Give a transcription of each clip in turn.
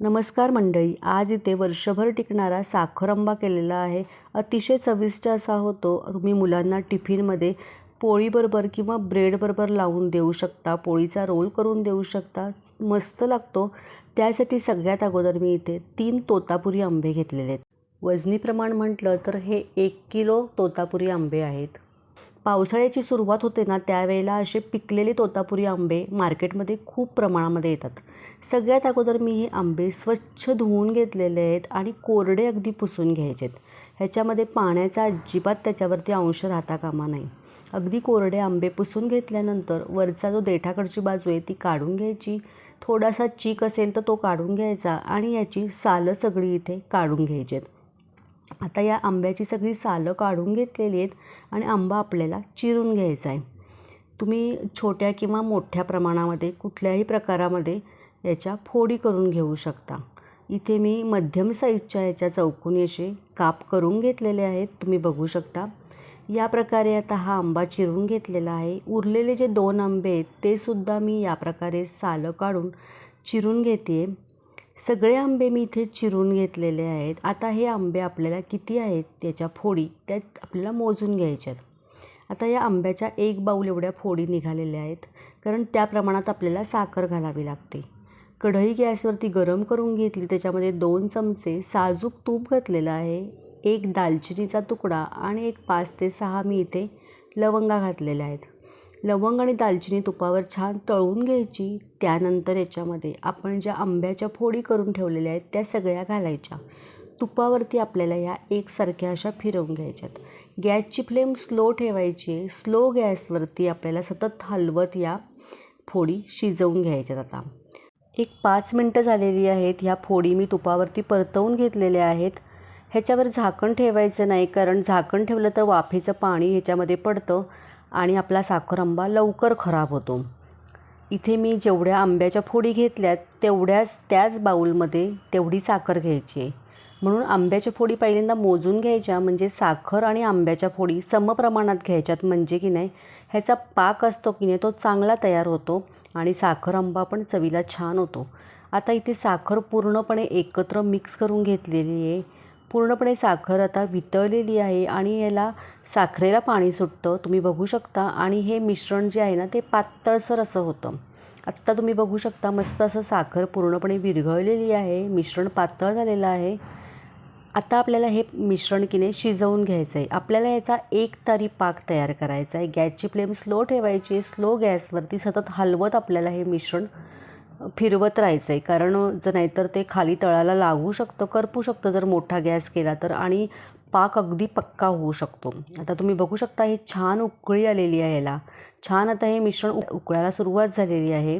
नमस्कार मंडळी आज इथे वर्षभर टिकणारा साखर आंबा केलेला आहे. अतिशय चविष्ट असा होतो. तुम्ही मुलांना टिफिनमध्ये पोळीबरोबर किंवा ब्रेडबरोबर लावून देऊ शकता पोळीचा रोल करून देऊ शकता. मस्त लागतो. त्यासाठी सगळ्यात अगोदर मी इथे तीन तोतापुरी आंबे घेतलेले आहेत. वजनी प्रमाण म्हटलं तर हे एक किलो तोतापुरी आंबे आहेत. पावसाळ्याची सुरुवात होते ना त्यावेळेला असे पिकलेले तोतापुरी आंबे मार्केटमध्ये खूप प्रमाणामध्ये येतात. सगळ्यात अगोदर मी हे आंबे स्वच्छ धुवून घेतलेले आहेत आणि कोरडे अगदी पुसून घ्यायचे आहेत ह्याच्यामध्ये पाण्याचा अजिबात त्याच्यावरती अंश राहता कामा नाही. अगदी कोरडे आंबे पुसून घेतल्यानंतर वरचा जो देठाकडची बाजू आहे ती काढून घ्यायची. थोडासा चीक असेल तर तो काढून घ्यायचा आणि याची सालं सगळी इथे काढून घ्यायची आहेत आता या आंब्याची सगळी सालं काढून घेतलेली आहेत आणि आंबा आपल्याला चिरून घ्यायचा आहे. तुम्ही छोट्या किंवा मोठ्या प्रमाणामध्ये कुठल्याही प्रकारामध्ये याच्या फोडी करून घेऊ शकता. इथे मी मध्यम साईजच्या याच्या चौकून असे काप करून घेतलेले आहेत. तुम्ही बघू शकता. या प्रकारे आता हा आंबा चिरून घेतलेला आहे. उरलेले जे दोन आंबे आहेत ते सुद्धा मी या प्रकारे सालं काढून चिरून घेते सगळे आंबे मी इथे चिरून घेतलेले आहेत. आता हे आंबे आपल्याला किती आहेत त्याच्या फोडी त्या आपल्याला मोजून घ्यायच्यात आता या आंब्याच्या एक बाऊल एवढ्या फोडी निघालेल्या आहेत. कारण त्या प्रमाणात आपल्याला साखर घालावी लागते. कढई गॅसवरती गरम करून घेतली त्याच्यामध्ये दोन चमचे साजूक तूप घातलेलं आहे एक दालचिनीचा तुकडा आणि एक पाच ते सहा मी इथे लवंगा घातलेल्या आहेत. लवंग आणि दालचिनी तुपावर छान तळून घ्यायची. त्यानंतर याच्यामध्ये आपण ज्या आंब्याच्या फोडी करून ठेवलेल्या आहेत त्या सगळ्या घालायच्या. तुपावरती आपल्याला या एकसारख्या अशा फिरवून घ्यायच्यात. गॅसची फ्लेम स्लो ठेवायची स्लो गॅसवरती आपल्याला सतत हलवत या फोडी शिजवून घ्यायच्यात आता. एक पाच मिनटं झालेली आहेत. ह्या फोडी मी तुपावरती परतवून घेतलेल्या आहेत. ह्याच्यावर झाकण ठेवायचं नाही कारण झाकण ठेवलं तर वाफेचं पाणी ह्याच्यामध्ये पडतं. आणि आपला साखर आंबा लवकर खराब होतो. इथे मी जेवढ्या आंब्याच्या फोडी घेतल्यात तेवढ्याच त्याच बाऊलमध्ये तेवढी साखर घ्यायची आहे. म्हणून आंब्याच्या फोडी पहिल्यांदा मोजून घ्यायच्या म्हणजे साखर आणि आंब्याच्या फोडी समप्रमाणात घ्यायच्यात म्हणजे की नाही ह्याचा पाक असतो की नाही तो चांगला तयार होतो आणि साखर आंबा पण चवीला छान होतो. आता इथे साखर पूर्णपणे एकत्र मिक्स करून घेतलेली आहे. पूर्णपणे साखर आता वितळलेली आहे आणि याला साखरेला पाणी सुटतं. तुम्ही बघू शकता. आणि हे मिश्रण जे आहे ना ते पातळसर असं होतं. आत्ता तुम्ही बघू शकता मस्त असं साखर पूर्णपणे विरघळलेली आहे. मिश्रण पातळ झालेलं आहे. आता आपल्याला हे मिश्रण किने शिजवून घ्यायचं आहे. आपल्याला याचा एक तारी पाक तयार करायचा आहे. गॅसची फ्लेम स्लो ठेवायची स्लो गॅसवरती सतत हलवत आपल्याला हे मिश्रण फिरवत राहायचं आहे कारण जर नाहीतर ते खाली तळाला लागू शकतं करपू शकतं. जर मोठा गॅस केला तर आणि पाक अगदी पक्का होऊ शकतो. आता तुम्ही बघू शकता हे छान उकळी आलेली आहे याला. छान आता हे मिश्रण उक उकळायला सुरुवात झालेली आहे.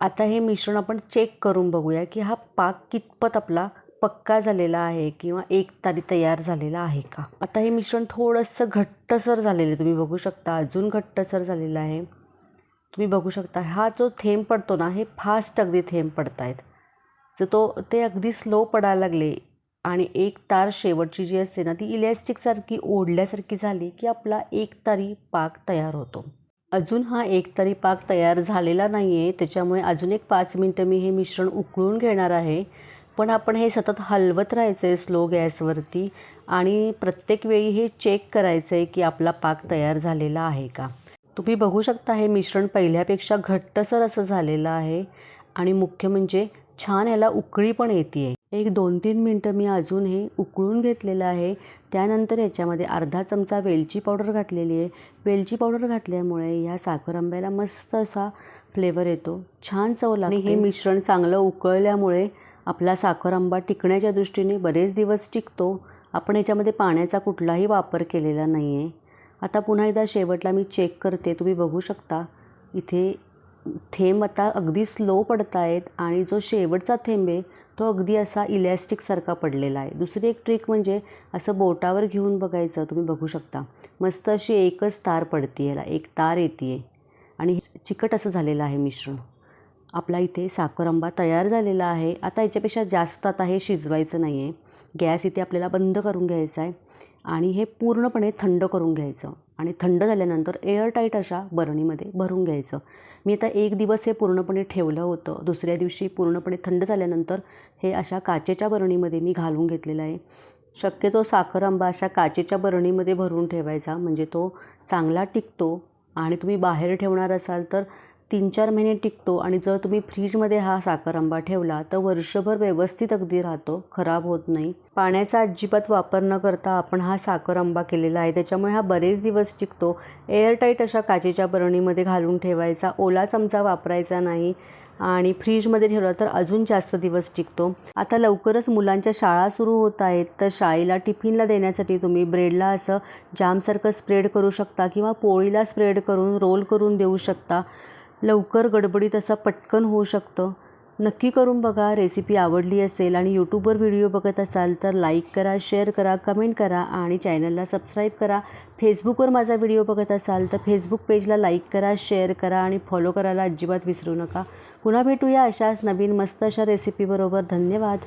आता हे मिश्रण आपण चेक करून बघूया की हा पाक कितपत आपला पक्का झालेला आहे किंवा एक तारी तयार झालेला आहे का. आता हे मिश्रण थोडंसं घट्टसर झालेलं आहे. तुम्ही बघू शकता अजून घट्टसर झालेलं आहे. तुम्ही बघू शकता हा जो थेंब पडतो ना हे फास्ट अगदी थेंब पडत आहेत जर तो ते अगदी स्लो पडायला लागले आणि एक तार शेवटची जी असते ना ती इलॅस्टिकसारखी ओढल्यासारखी झाली की आपला एक तारी पाक तयार होतो. अजून हा एक तारी पाक तयार झालेला नाही आहे त्याच्यामुळे अजून एक पाच मिनटं मी हे मिश्रण उकळून घेणार आहे. पण आपण हे सतत हलवत राहायचं आहे स्लो गॅसवरती आणि प्रत्येक वेळी हे चेक करायचं आहे की आपला पाक तयार झालेला आहे का. तुम्ही बघू शकता हे मिश्रण पहिल्यापेक्षा घट्टसर असं झालेलं आहे आणि मुख्य म्हणजे छान ह्याला उकळी पण येते आहे एक दोन तीन मिनटं मी अजून हे उकळून घेतलेलं आहे. त्यानंतर याच्यामध्ये अर्धा चमचा वेलची पावडर घातलेली आहे. वेलची पावडर घातल्यामुळे ह्या साखर आंब्याला मस्त असा फ्लेवर येतो. छान चव लागते. हे मिश्रण चांगलं उकळल्यामुळे आपला साखर आंबा टिकण्याच्या दृष्टीने बरेच दिवस टिकतो. आपण ह्याच्यामध्ये पाण्याचा कुठलाही वापर केलेला नाही आहे आता पुन्हा एकदा शेवटला मी चेक करते. तुम्ही बघू शकता. इथे थेंब आता अगदी स्लो पडत आहेत आणि जो शेवटचा थेंब आहे तो अगदी असा इलॅस्टिकसारखा पडलेला आहे. दुसरी एक ट्रिक म्हणजे असं बोटावर घेऊन बघायचं. तुम्ही बघू शकता. मस्त अशी एकच तार पडते याला. एक तार येते आहे आणि चिकट असं झालेलं आहे मिश्रण. आपला इथे साखर आंबा तयार झालेला आहे. आता याच्यापेक्षा जास्त आता हे शिजवायचं नाही आहे गॅस इथे आपल्याला बंद करून घ्यायचा आहे. आणि हे पूर्णपणे थंड करून घ्यायचं. आणि थंड झाल्यानंतर एअरटाईट अशा बरणीमध्ये भरून घ्यायचं. मी आता एक दिवस हे पूर्णपणे ठेवलं होतं. दुसऱ्या दिवशी पूर्णपणे थंड झाल्यानंतर हे अशा काचेच्या बरणीमध्ये मी घालून घेतलेलं आहे. शक्यतो साखर आंबा अशा काचेच्या बरणीमध्ये भरून ठेवायचा. म्हणजे तो चांगला टिकतो आणि तुम्ही बाहेर ठेवणार असाल तर तीन चार महिने टिकतो आणि जर तुम्ही फ्रीजमध्ये हा साखर आंबा ठेवला तर वर्षभर व्यवस्थित अगदी राहतो खराब होत नाही. पाण्याचा अजिबात वापर न करता आपण हा साखर आंबा केलेला आहे. त्याच्यामुळे हा बरेच दिवस टिकतो. एअरटाईट अशा काचेच्या बरणीमध्ये घालून ठेवायचा. ओला चमचा वापरायचा नाही आणि फ्रीजमध्ये ठेवला तर अजून जास्त दिवस टिकतो. आता लवकरच मुलांच्या शाळा सुरू होत आहेत. तर शाळेला टिफिनला देण्यासाठी तुम्ही ब्रेडला असं जामसारखं स्प्रेड करू शकता किंवा पोळीला स्प्रेड करून रोल करून देऊ शकता. लवकर गडबडीत असं पटकन होऊ शकतं. नक्की करून बघा रेसिपी आवडली असेल आणि यूट्यूबवर व्हिडिओ बघत असाल तर लाईक करा शेअर करा कमेंट करा आणि चॅनलला सबस्क्राईब करा. फेसबुकवर माझा व्हिडिओ बघत असाल तर फेसबुक पेजला लाईक करा शेअर करा आणि फॉलो करायला अजिबात विसरू नका. पुन्हा भेटूया अशाच नवीन मस्त अशा रेसिपीबरोबर धन्यवाद.